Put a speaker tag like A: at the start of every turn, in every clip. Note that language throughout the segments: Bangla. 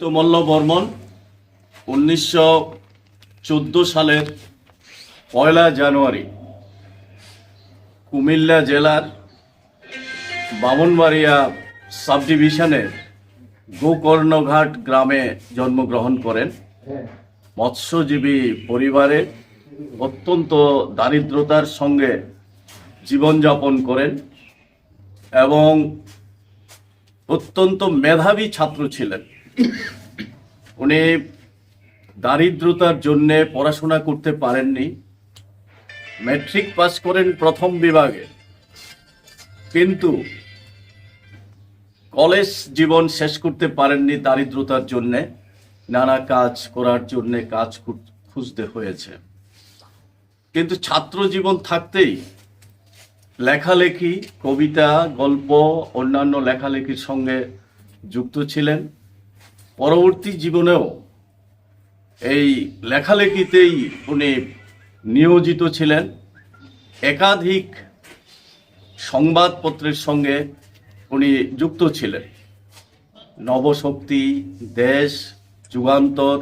A: তো মল্ল বর্মন, উনিশশো চোদ্দ সালের পয়লা জানুয়ারি, কুমিল্লা জেলার বামনবাড়িয়া সাব ডিভিশনের গোকর্ণঘাট গ্রামে জন্মগ্রহণ করেন। মৎস্যজীবী পরিবারে অত্যন্ত দারিদ্রতার সঙ্গে জীবনযাপন করেন এবং অত্যন্ত মেধাবী ছাত্র ছিলেন। উনি দারিদ্রতার জন্য পড়াশোনা করতে পারেননি। ম্যাট্রিক পাস করেন প্রথম বিভাগে। কিন্তু কলেজ জীবন শেষ করতে পারেননি দারিদ্রতার জন্য। নানা কাজ করার জন্য কাজ খুঁজতে হয়েছে। কিন্তু ছাত্র জীবন থাকতেই লেখালেখি, কবিতা, গল্প, অন্যান্য লেখালেখির সঙ্গে যুক্ত ছিলেন। পরবর্তী জীবনেও এই লেখালেখিতেই উনি নিয়োজিত ছিলেন। একাধিক সংবাদপত্রের সঙ্গে উনি যুক্ত ছিলেন। নবশক্তি, দেশ, যুগান্তর,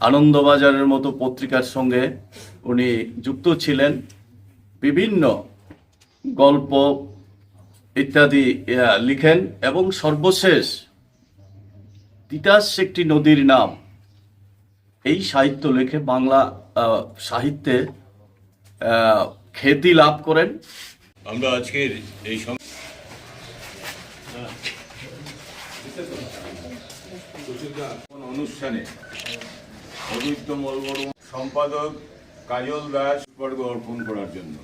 A: আনন্দবাজারের মতো পত্রিকার সঙ্গে উনি যুক্ত ছিলেন। বিভিন্ন গল্প ইত্যাদি লিখেন এবং সর্বশেষ তিতাস একটি নদীর নাম। এই সাহিত্য লেখে বাংলা সাহিত্যে খ্যাতি লাভ করেন।
B: আমরা আজকের এই অনুষ্ঠানে অদ্বৈত মলবর্ম সম্পাদক কাজল দাস বর্গ অর্পণ করার জন্য।